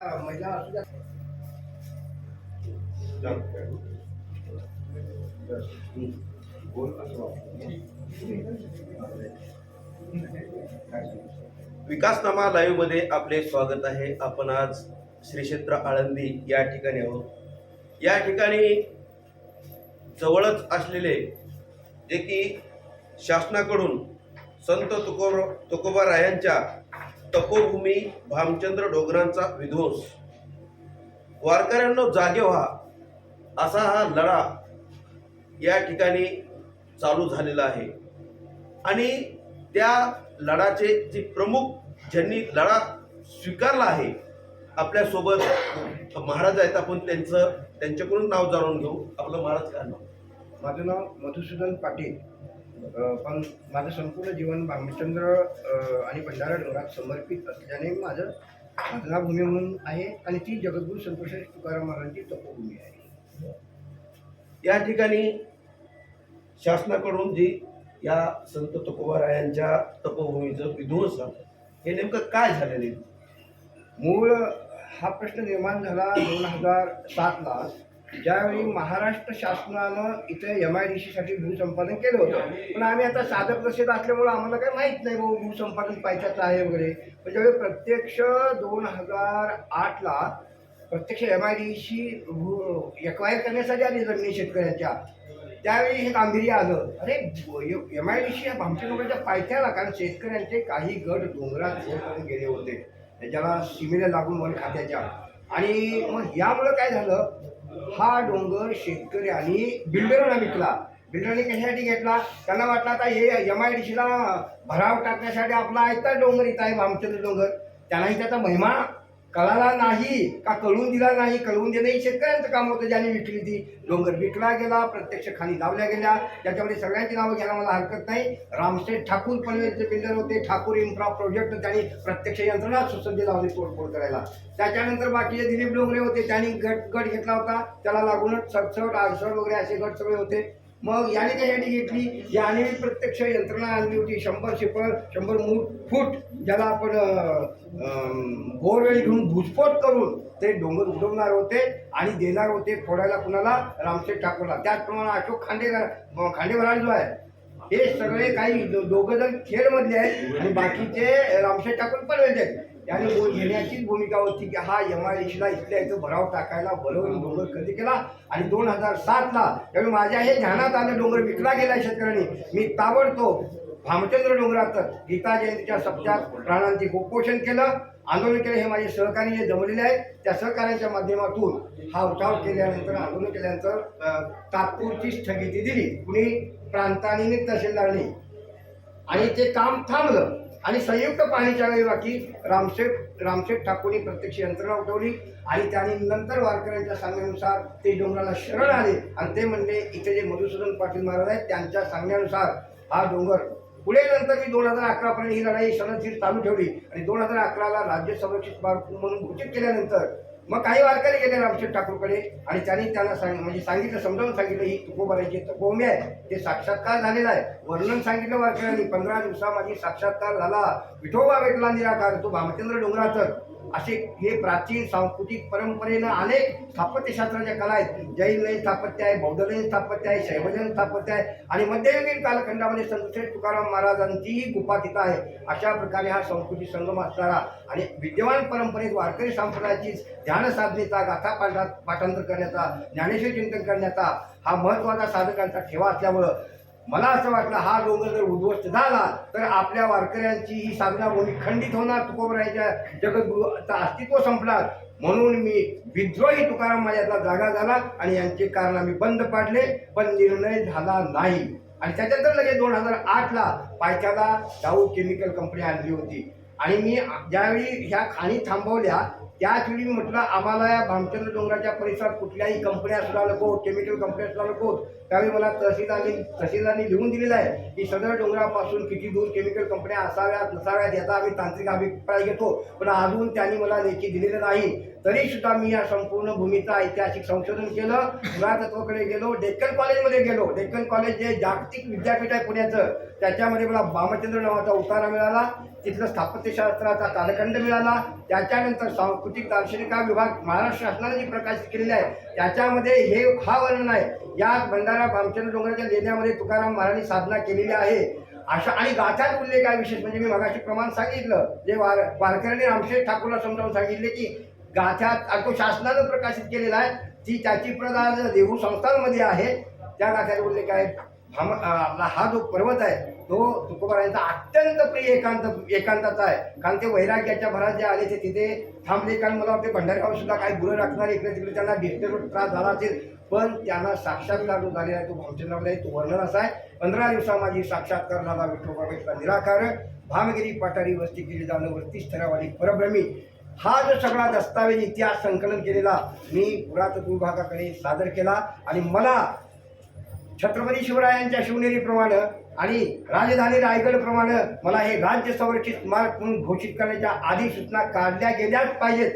महिला असू द्या विकासनामा लाईव्हमध्ये आपले स्वागत आहे. आपण आज श्री क्षेत्र आळंदी या ठिकाणी आहोत. या ठिकाणी जवळच असलेले जे की शासनाकडून संत तुकोबा तुकोबारायांच्या तपोभूमी भामचंद्र डोंगरांचा विध्वंस. वारकऱ्यांनो जागे व्हा. असा हा लढा या ठिकाणी चालू झालेला आहे. आणि त्या लढाचे जे प्रमुख ज्यांनी लढा स्वीकारला आहे आपल्यासोबत महाराज आहेत. आपण त्यांचं त्यांच्याकडून नाव जाणून घेऊ. आपलं महाराज काय नाव माझं नाव मधुसूदन पाटील. पण माझं संपूर्ण जीवन भामचंद्र आणि भंडारा डोंगरात समर्पित असल्याने माझं साधनाभूमी म्हणून आहे आणि ती जगद्गुरू संतोष तुकाराम महाराजांची तपोभूमी आहे. या ठिकाणी शासनाकडून जी या संत तुकोबारायांच्या तपोभूमीचं विध्वंस हे नेमकं काय झालेलं मूळ हा प्रश्न निर्माण झाला दोन हजार सातला. ज्यावेळी महाराष्ट्र शासनानं इथे एम आय डी सीसाठी भूसंपादन केलं होतं पण आम्ही आता साधक प्रसिद्ध असल्यामुळं आम्हाला काही माहीत नाही भाऊ भूसंपादन पाहिजेच आहे वगैरे. पण ज्यावेळी प्रत्यक्ष दोन हजार आठला प्रत्यक्ष एम आय डी सी भू एक्वायर करण्यासाठी आली जमिनी शेतकऱ्याच्या त्यावेळी हे गांभीर्य आलं. अरे एम आय डी सी ह्या भामटी लोकांच्या पायथ्याला कारण शेतकऱ्यांचे काही गट डोंगरात करून गेले होते. त्याच्याला सीमेला लागून वर खात्याच्या. आणि मग यामुळं काय झालं? हा डोंगर शेतकऱ्यांनी बिल्डरला विकला. बिल्डरने कशासाठी घेतला? त्यांना वाटलं आता हे एम आय डी सीला भराव टाकण्यासाठी आपला आयता डोंगर इथं आहे भामचंद्र डोंगर. त्यांनाही त्याचा महिमा कळाला नाही का कळून दिला नाही? कळवून देणं हे शेतकऱ्यांचं काम होतं ज्याने विकली ती. डोंगर विकला गेला प्रत्यक्ष खाली लावल्या गेल्या. त्याच्यामध्ये सगळ्यांची नावं घ्यायला मला हरकत नाही. रामशेठ ठाकूर पनवेलचे बिल्डर होते. ठाकूर इन्फ्रा प्रोजेक्ट त्यांनी प्रत्यक्ष यंत्रणा सुसज्ज लावली तोडफोड करायला. त्याच्यानंतर बाकीचे दिलीप डोंगरे होते. त्यांनी गट गट घेतला होता. त्याला लागूनच सडसड आडसड वगैरे असे गट सगळे होते. मग याने कशासाठी घेतली? याने प्रत्यक्ष यंत्रणा आणली होती शंभर शिपर शंभर मूठ फूट ज्याला आपण बोरवेळी घेऊन भुसफोट करून ते डोंगर उडवणार होते आणि देणार होते फोडायला कुणाला? रामशेठ ठाकूरला. त्याचप्रमाणे अशोक खांडेकर खांडे जो आहे हे सगळे काही दोघं जण खेळमधले आहेत आणि बाकीचे रामशेठ ठाकूर पनवेलचे आहेत. त्याने बोल घेण्याचीच भूमिका होती की हा एम आय ला इथल्या इथं भराव टाकायला बरोबर डोंगर कधी केला? आणि दोन हजार सातला त्यामुळे माझ्या हे ध्यानात आलं डोंगर विकला गेला शेतकऱ्यांनी. मी ताबडतोब भामचंद्र डोंगरात गीता जयंतीच्या सप्त्यात प्राणांचे उपोषण केलं. आंदोलन केलं हे माझे सहकारी जे जमलेले आहेत त्या सहकार्याच्या माध्यमातून हा उठाव केल्यानंतर आंदोलन केल्यानंतर तात्पुरती स्थगिती दिली. कुणी प्रांतांनी तहसीलदारनी. आणि ते काम थांबलं. आणि संयुक्त पाहणीच्या वेळी बाकी रामशेठ रामशेठ ठाकूरनी प्रत्यक्ष यंत्रणा उठवली आणि त्यांनी नंतर वारकऱ्यांच्या सांगण्यानुसार ते डोंगराला शरण आले. आणि ते म्हणजे इथे जे मधुसूदन पाटील महाराज आहेत त्यांच्या सांगण्यानुसार हा डोंगर पुढे नंतर मी दोन हजार अकरापर्यंत ही लढाई शरणशीर चालू ठेवली. आणि दोन हजार अकराला राज्य संरक्षित म्हणून घोषित केल्यानंतर मग काही वारकरी गेले रामशेठ ठाकूरकडे आणि त्यांनी त्यांना सांग म्हणजे सांगितलं समजावून सांगितलं ही तुकोबाराची तपोमी आहे ते साक्षात्कार झालेला आहे. वर्णन सांगितलं वारकऱ्यांनी पंधरा दिवसा माझी साक्षात्कार झाला. विठोबा भेटला निराकार तो भामचंद्र डोंगराचं असे हे प्राचीन सांस्कृतिक परंपरेनं अनेक स्थापत्यशास्त्राच्या कला आहेत. जैनलयीन स्थापत्य आहे बौद्धलयीन स्थापत्य आहे शैवजन स्थापत्य आहे आणि मध्ययुगीन कालखंडामध्ये संतश्रेष्ठ तुकाराम महाराजांचीही गुफा तिथं आहे. अशा प्रकारे हा संस्कृती संगम असणारा आणि विद्यमान परंपरेत वारकरी संप्रदायाची ध्यान साधनेचा गाथा पाठा पाठांतर करण्याचा ज्ञानेश्वर चिंतन करण्याचा हा महत्त्वाचा साधकांचा ठेवा असल्यामुळं मला असं वाटलं हा डोंगर जर उद्ध्वस्त झाला तर आपल्या वारकऱ्यांची ही साधना मोठी खंडित होणार तुकोबरायच्या जगद्गुरूचं अस्तित्व संपणार. म्हणून मी विद्रोही तुकाराम माझ्यातला जागा झाला आणि यांचे कारनामे बंद पाडले पण निर्णय झाला नाही. आणि त्याच्यानंतर लगेच दोन हजार आठला पायथ्याला दाऊ केमिकल कंपनी आणली होती. आणि मी ज्यावेळी ह्या खाणी थांबवल्या त्याच वेळी मी म्हटलं आम्हाला या भामचंद्र डोंगराच्या परिसरात कुठल्याही कंपन्या सुद्धा नको केमिकल कंपन्या सुद्धा नको. त्यावेळी मला तहसीलदारांनी तहसीलदारांनी लिहून दिलेलं आहे की सदर डोंगरापासून किती दूर केमिकल कंपन्या असाव्यात नसाव्यात याचा आम्ही तांत्रिक अभिप्राय घेतो पण अजून त्यांनी मला लेखी दिलेलं नाही. तरी सुद्धा मी या संपूर्ण भूमीचं ऐतिहासिक संशोधन केलं पुरातत्वाकडे गेलो डेक्कन कॉलेजमध्ये गेलो. डेक्कन कॉलेज जे जागतिक विद्यापीठ आहे पुण्याचं त्याच्यामध्ये मला भामचंद्र नावाचा उतारा मिळाला. तिथलं स्थापत्यशास्त्राचा कालखंड मिळाला. त्याच्यानंतर सांस्कृतिक दार्शनिक हा विभाग महाराष्ट्र शासनाने जी प्रकाशित केलेला आहे त्याच्यामध्ये हे हा वर्णन आहे. या भंडारा भामचंद्र डोंगराच्या लेण्यामध्ये तुकाराम महाराजांनी साधना केलेली आहे. अशा आणि गाथ्यात उल्लेख आहे विशेष म्हणजे मी मगाशी प्रमाण सांगितलं जे वार वारकऱ्यांनी रामशेठ ठाकूरला समजावून सांगितले की गाथ्यात आणि तो शासनानं प्रकाशित केलेला आहे ती त्याची प्रत देहू संस्थांमध्ये आहे. त्या गाथ्यात उल्लेख आहे भाम आपला हा जो पर्वत आहे तो तुकोबारायांचा अत्यंत प्रिय एकांत एकांताचा आहे. कारण ते वैराग्याच्या भरात जे आले ते तिथे थांबले. कारण मला वाटते भंडारगाव सुद्धा काही गुरं राखणार इकडे तिकडे त्यांना डिस्टर्ब त्रास झाला असेल. पण त्यांना साक्षात्कार जो झालेला आहे. तो भामचंद्रामध्ये तो वर्णन असा आहे. पंधरा दिवसा माझी साक्षात्कार झाला. विठ्ठोबा निराकार. भामगिरी पाटारी वस्ती केली जाणं वस्ती स्तरावाली परभ्रमी हा जो सगळा दस्तावेज इतिहास संकलन केलेला मी पुरातत्व विभागाकडे सादर केला. आणि मला छत्रपती शिवरायांच्या शिवनेरीप्रमाणे आणि राजधानी रायगडप्रमाणे मला हे राज्य संरक्षित स्मारक म्हणून घोषित करण्याच्या अधिसूचना काढल्या गेल्याच पाहिजेत.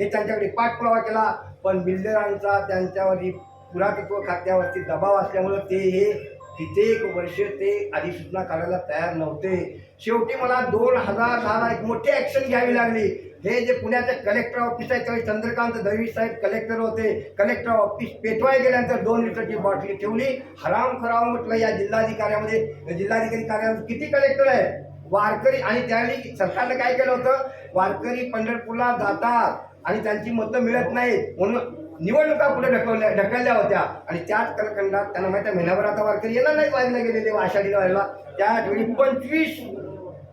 हे त्यांच्याकडे पाठपुरावा केला पण बिल्डरांचा त्यांच्यावरती पुरातत्व खात्यावरती दबाव असल्यामुळं ते हे कित्येक वर्ष ते अधिसूचना काढायला तयार नव्हते. शेवटी मला दोन हजार दहाला एक मोठी ॲक्शन घ्यावी लागली. हे जे पुण्याचे कलेक्टर ऑफिस आहे त्यावेळी चंद्रकांत दळवी साहेब कलेक्टर होते. कलेक्टर ऑफिस पेटवाय गेल्यानंतर दोन लिटरची बॉटली ठेवली. हराम खराव म्हटलं या जिल्हाधिकाऱ्यामध्ये जिल्हाधिकारी कार्यालयात किती कलेक्टर आहे? वारकरी आणि त्यावेळी सरकारनं काय केलं होतं? वारकरी पंढरपूरला जातात आणि त्यांची मतं मिळत नाहीत. म्हणून निवडणुका पुढे ढकलल्या ढकलल्या होत्या. आणि त्याच कालखंडात त्यांना माहिती आहे महिनाभर आता वारकरी येणार नाही वाजल्या गेलेले आषाढी वाढला त्यावेळी पंचवीस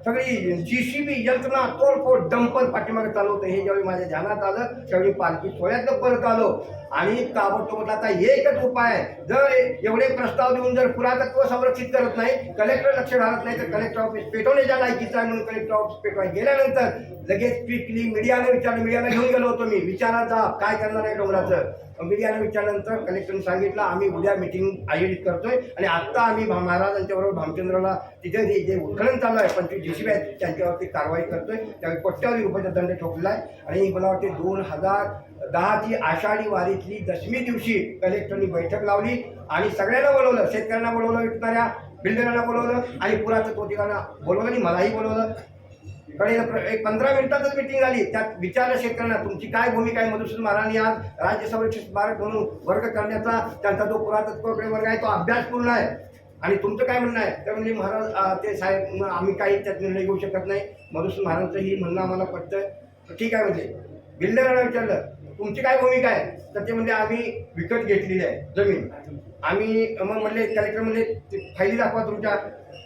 सगळी जी सी बी यंत्रणा तोडफोड डंपर पाठीमागे चालवतं. हे ज्यावेळी माझ्या ध्यानात आलं त्यावेळी पालखी सोहळ्यातनं परत आलो. आणि ताबडतोब आता एकच उपाय आहे. जर एवढे प्रस्ताव देऊन जर पुरातत्व संरक्षित करत नाही कलेक्टर लक्ष घालत नाही तर कलेक्टर ऑफिस पेटवण्याच्या लायकीचं आहे. म्हणून कलेक्टर ऑफिस पेटवाय गेल्यानंतर लगेच क्विकली मीडियाने विचारलं. मीडियाला घेऊन गेलो होतो मी. विचाराचा काय करणार आहे डोंगराचं? मीडियाने विचारल्यानंतर कलेक्टरने सांगितलं आम्ही उद्या मिटिंग आयोजित करतोय. आणि आत्ता आम्ही भा- महाराजांच्याबरोबर भामचंद्रला तिथे जे जे उत्खनन चालू आहे पंचवीस जी सी आहे आहेत त्यांच्यावरती कारवाई करतोय. त्यावेळी कोट्यावधी रुपयाचा दंड ठोकला आहे. आणि मला वाटते दोन हजार दहाची आषाढी वारीतली दशमी दिवशी कलेक्टरनी बैठक लावली आणि सगळ्यांना बोलवलं. शेतकऱ्यांना बोलवलं विकणाऱ्या बिल्डरांना बोलवलं आणि पुरातत्वधिकाऱ्यांना बोलवलं आणि मलाही बोलवलं. कडे प्र- एक पंधरा मिनिटातच मिटिंग झाली. त्यात विचारलं शेतकऱ्यांना तुमची काय भूमिका आहे? मधुसूदन महाराजांनी आज राज्य संरक्षित स्मारक म्हणून वर्ग करण्याचा त्यांचा जो पुरातत्वकडे वर्ग आहे तो अभ्यास पूर्ण आहे. आणि तुमचं काय म्हणणं आहे? तर म्हणजे महाराज ते साहेब आम्ही काही त्यात निर्णय घेऊ शकत नाही. मधुसूदन महाराजांचं ही म्हणणं आम्हाला पटतं तर ठीक आहे म्हणजे बिल्डरांना विचारलं. तुमची काय भूमिका आहे? तर ते म्हणजे आम्ही विकत घेतलेली आहे जमीन. आम्ही मग म्हणले कलेक्टर म्हणले ते फायली दाखवा तुमच्या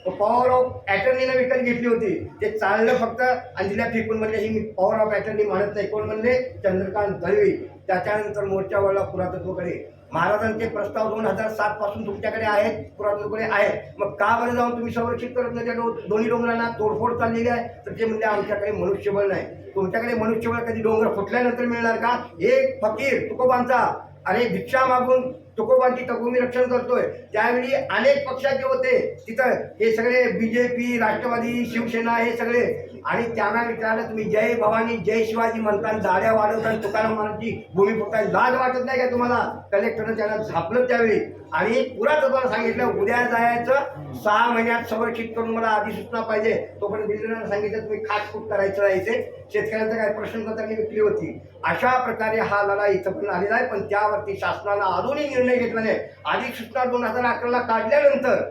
पॉवर ऑफ अटर्नीनं विकत घेतली होती. ते चाललं फक्त अंजल्या फेकून म्हणले ही मी पॉवर ऑफ अटर्नी म्हणत नाही. कोण म्हणले? चंद्रकांत दळवी. त्याच्यानंतर मोर्चा वळला पुरातत्वकडे. महाराजांचे प्रस्ताव दोन हजार सात पासून तुमच्याकडे आहेत पुरातत्वकडे आहेत. मग का बरं जाऊन तुम्ही संरक्षित करत नाही? त्या दोन्ही डोंगरांना तोडफोड चाललेली आहे. तर ते म्हणजे आमच्याकडे मनुष्यबळ नाही. तुमच्याकडे मनुष्यबळ कधी डोंगर फुटल्यानंतर मिळणार का? एक फकीर तुकोबांचा. अरे भिक्षा मागून तुकोबांची तकोमी रक्षण करतोय. त्यावेळी अनेक पक्षाचे होते तिथं हे सगळे बीजेपी राष्ट्रवादी शिवसेना हे सगळे. आणि त्यांना विचारलं तुम्ही जय भवानी जय शिवाजी म्हणता जाड्या वाढवताना तुकाराम महाराजची भूमी फुटताय लाज वाटत नाही का तुम्हाला? कलेक्टरनं त्यांना झापलं त्यावेळी. आणि पुरातत्वाला सांगितलं उद्या जायचं सहा महिन्यात संरक्षित करून मला अधिसूचना पाहिजे तोपर्यंत बिल्डरांना सांगितलं तुम्ही खाटफूट करायचं राहायचे शेतकऱ्यांचा काय प्रश्न त्यांनी विकली होती. अशा प्रकारे हा लढा इथं पण आलेला आहे पण त्यावरती शासनानं अजूनही निर्णय घेतला नाही. अधिसूचना दोन हजार अकराला काढल्यानंतर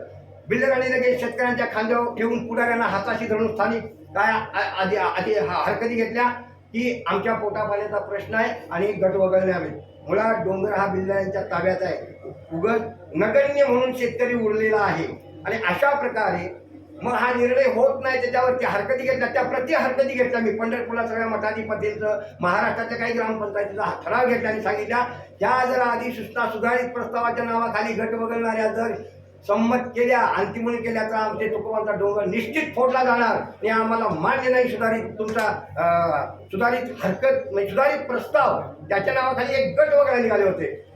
बिल्डरांनी लगेच शेतकऱ्यांच्या खांद्यावर ठेवून पुढाऱ्यांना हाताशी धरून स्थानिक काय आ- आधी आधी हा- हरकती घेतल्या की आमच्या पोटापाण्याचा प्रश्न आहे आणि गट वगळणे हवे मुळात डोंगर हा बिल्डरांच्या ताब्यात आहे. उगत नगण्य म्हणून शेतकरी उरलेला आहे. आणि अशा प्रकारे मग हा निर्णय होत नाही त्याच्यावरती हरकती घेतल्या त्या प्रति हरकती घेतल्या मी. पंढरपूरला सगळ्या मठाधिपतींचं महाराष्ट्राच्या काही ग्रामपंचायतीचा हा ठराव घेतला आणि सांगितल्या त्या जर आधी सूचना सुधारित प्रस्तावाच्या नावाखाली गट वगळणाऱ्या जर संमत केल्या अंतिमून केल्या तर आमचे तुकोबांचा डोंगर निश्चित फोडला जाणार. आणि आम्हाला मान्य नाही सुधारित तुमचा अं, सुधारित हरकत म्हणजे सुधारित प्रस्ताव त्याच्या नावाखाली एक गट वगैरे निघाले होते.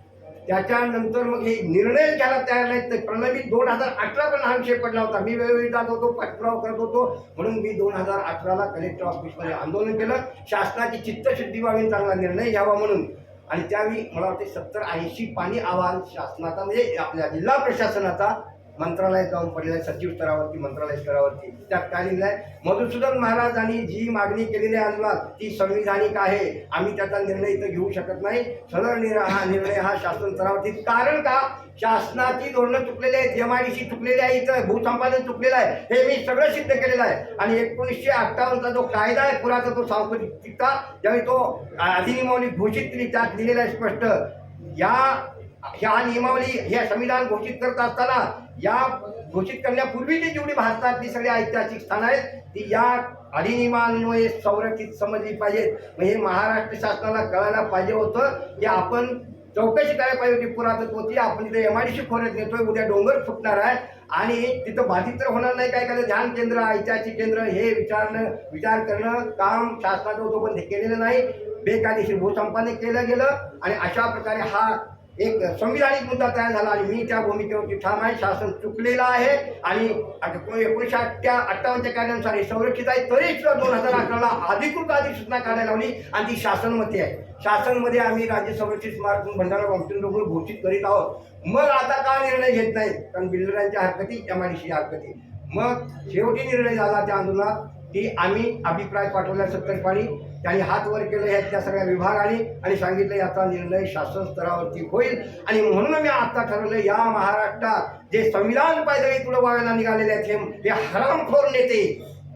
त्याच्यानंतर मग हे निर्णय घ्यायला तयार नाहीत तर प्रलंबित दोन हजार अठरा पण हा विषय पडला होता. मी वेळोवेळी जात होतो पाठपुरावा करत होतो. म्हणून मी दोन हजार अठराला कलेक्टर ऑफिसमध्ये आंदोलन केलं. शासनाची चित्तशुद्धी व्हावी चांगला निर्णय घ्यावा म्हणून. आणि त्यावेळी मला वाटते सत्तर ऐंशी पाणी अहवाल शासनाचा म्हणजे आपल्या जिल्हा प्रशासनाचा मंत्रालयात जाऊन पडलेला आहे सचिव स्तरावरती मंत्रालय स्तरावरती. त्यात काय लिहिलं आहे मधुसूदन महाराजांनी जी मागणी केलेली आहे ती संविधानिक आहे. आम्ही त्याचा निर्णय इथं घेऊ शकत नाही. सदर निर्णय हा निर्णय हा शासन स्तरावरती. कारण का? शासनाची धोरणं चुकलेली आहेत एम चुकलेली आहे इथं भूसंपादन चुकलेलं आहे. हे मी सगळं सिद्ध केलेलं आहे. आणि एकोणीसशे अठ्ठावन्नचा जो कायदा आहे पुराचा तो सांस्कृतिकता ज्यावेळी तो अधिनियमावली घोषित केली त्यात दिलेला आहे स्पष्ट. या ह्या नियमावली ह्या संविधान घोषित करत असताना या घोषित करण्यापूर्वीची जेवढी भारतातली सगळी ऐतिहासिक स्थानं आहेत ती या अधिनियमान्वये संरक्षित समजली पाहिजेत. म्हणजे महाराष्ट्र शासनाला कळायला पाहिजे होतं की आपण चौकशी करायला पाहिजे होती पुरातत्वची आपण तिथे एम आय डी सी खोऱ्यात नेतोय उद्या डोंगर फुटणार आहे. आणि तिथं बाधित तर होणार नाही काय काय ध्यान केंद्र ऐतिहासिक केंद्र हे विचारणं विचार करणं काम शासनाचं होतं पण हे केलेलं नाही. बेकायदेशीर भूसंपादन केलं गेलं आणि अशा प्रकारे हा एक संविधानिक मुद्दा तयार झाला आणि मी त्या भूमिकेवरती ठाम आहे शासन चुकलेलं आहे आणि एकोणीसशे अठ्ठ्या अठ्ठावन्नच्या कायद्यानुसार हे संरक्षित आहे तरी सुद्धा दोन हजार अकराला अधिकृत अधिसूचना काढायला लावली आणि ती शासनमध्ये आहे. शासनमध्ये आम्ही राज्य संरक्षित स्मारक म्हणून भंडारा बांबटिंग घोषित करीत आहोत. मग आता का निर्णय घेत नाही कारण बिल्डरांच्या हरकती एम आय डी हरकती. मग शेवटी निर्णय झाला त्या आंदोलनात की आम्ही अभिप्राय पाठवला सत्तर पाणी त्यांनी हात वर केलं ह्याच्या सगळ्या विभागाने आणि सांगितलं याचा निर्णय शासन स्तरावरती होईल. आणि म्हणून मी आता ठरवलं या महाराष्ट्रात जे संविधान पायदळी पुढे व्हायला निघालेले आहेत हे- हे हरामखोर नेते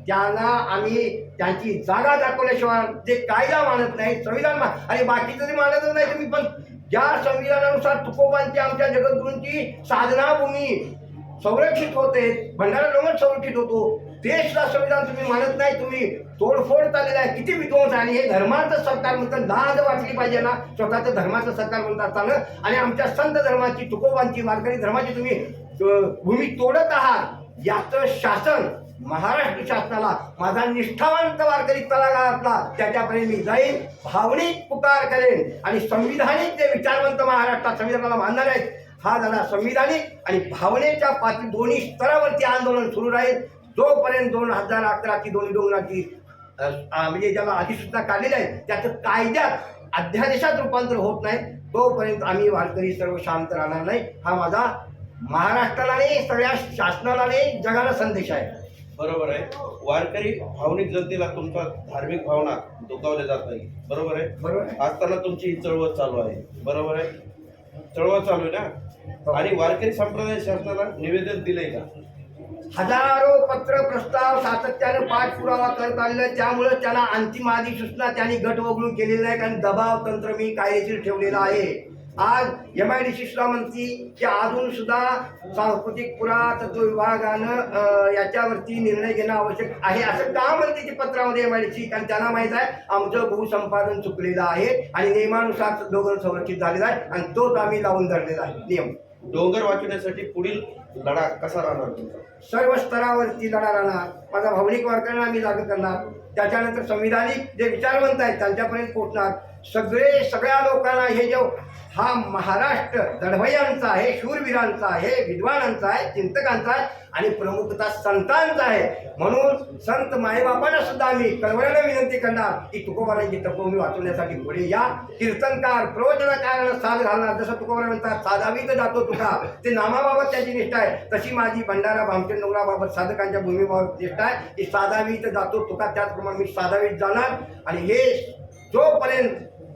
त्यांना आम्ही त्यांची जागा दाखवल्याशिवाय जे कायदा मानत नाही संविधान मा आणि बाकीचं जे मानतच नाही तुम्ही पण ज्या संविधानानुसार तुकोबांची आमच्या जगद्गुरूंची साधनाभूमी संरक्षित होते भंडारा डोंगर संरक्षित होतो. देशला संविधान तुम्ही मानत नाही तुम्ही तोडफोड चाललेला आहे. किती विध्वंस आणि हे धर्माचं सरकार म्हणतं लाज वाटली पाहिजे ना. स्वतःचं धर्माचं सरकार म्हणतात असताना आणि आमच्या संत धर्माची तुकोबांची वारकरी धर्माची तुम्ही भूमी तोडत आहात. याचं शासन महाराष्ट्र शासनाला माझा निष्ठावंत वारकरी तलागातला त्याच्यापर्यंत मी जाईन भावनिक पुकार करेन. आणि संविधानिक जे विचारवंत महाराष्ट्रात संविधानाला मानणार आहेत हा झाला संविधानिक आणि भावनेच्या पातळी दोन्ही स्तरावरती आंदोलन सुरू राहील. जोपर्यंत दोन हजार अकराची दोन्ही डोंगराची म्हणजे ज्याला अधिसूचना काढलेल्या आहे त्याचं कायद्यात अध्यादेशात रूपांतर होत नाही. तोपर्यंत आम्ही वारकरी सर्व शांत राहणार नाही. हा माझा महाराष्ट्राला नाही सगळ्या शासनाला नाही जगाला संदेश आहे. बरोबर आहे. वारकरी भावनिक जनतेला तुमचा धार्मिक भावना दुखावल्या जात नाही. बरोबर आहे? बरोबर? असताना तुमची ही चळवळ चालू आहे. बरोबर आहे? चळवळ चालू आहे ना? आणि वारकरी संप्रदाय शासनाला निवेदन दिलंय का? हजारो पत्र प्रस्ताव सातत्यानं पाठपुरावा करत आलेला त्यामुळे त्यांना अंतिम अधिसूचना त्यांनी गट वगळून केलेलं आहे कारण दबाव तंत्र मी कायदेशीर ठेवलेलं आहे. आज एम आय डी सी सुद्धा म्हणती की अजून सुद्धा सांस्कृतिक पुरातत्व विभागानं याच्यावरती निर्णय घेणं आवश्यक आहे असं का म्हणते ते पत्रामध्ये एम आय डी सी कारण त्यांना माहीत आहे आमचं भूसंपादन चुकलेलं आहे आणि नियमानुसार दोघं संरक्षित झालेला आहे आणि तोच आम्ही लावून धरलेला आहे. नियम. डोंगर वाचवण्यासाठी पुढील लढा कसा राहणार तुमचा? सर्व स्तरावरती लढा राहणार. माझा भावनिक वारकऱ्यांना आम्ही जाग करणार. त्याच्यानंतर संविधानिक जे विचारवंत आहेत त्यांच्यापर्यंत पोहोचणार. सगळे सगळ्या लोकांना हे जेव हा महाराष्ट्र दडभयांचा आहे शूरवीरांचा आहे विद्वानांचा आहे चिंतकांचा आहे आणि प्रमुखता संतांचा आहे. म्हणून संत माईबापांना सुद्धा आम्ही कळवळ्याला विनंती करणार की तुकोबारांची तपोभूमी वाचवण्यासाठी पुढे या. कीर्तनकार प्रवचनकारांना साथ घालणार. जसं तुकोबारा म्हणतात साधावीत जातो तुका. ते नामाबाबत त्याची निष्ठा आहे. तशी माझी भंडारा भामचंद डोंगराबाबत साधकांच्या भूमीबाबत निष्ठा आहे. की साधावीत जातो तुका त्याचप्रमाणे मी साधावीत जाणार. आणि हे जोपर्यंत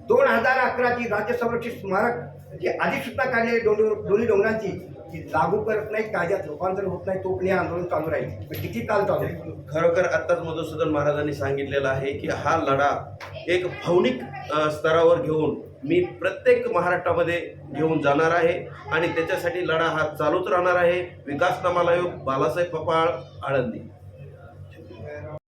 दोन हजार अकराची राज्य संरक्षित स्मारक जे अधिसूचना काढलेली डोंगर दोन्ही डोंगरांची ती लागू करत नाही कायद्यात रूपांतर होत नाही तोपर्यंत हे आंदोलन चालू राहील. किती काल चालू आहे खरोखर आत्ताच मधुसूदन महाराजांनी सांगितलेलं आहे की हा लढा एक भावनिक स्तरावर घेऊन मी प्रत्येक महाराष्ट्रामध्ये घेऊन जाणार आहे आणि त्याच्यासाठी लढा हा चालूच राहणार आहे. विकास नामाला योग बालासाहेब पपाळ आळंदी.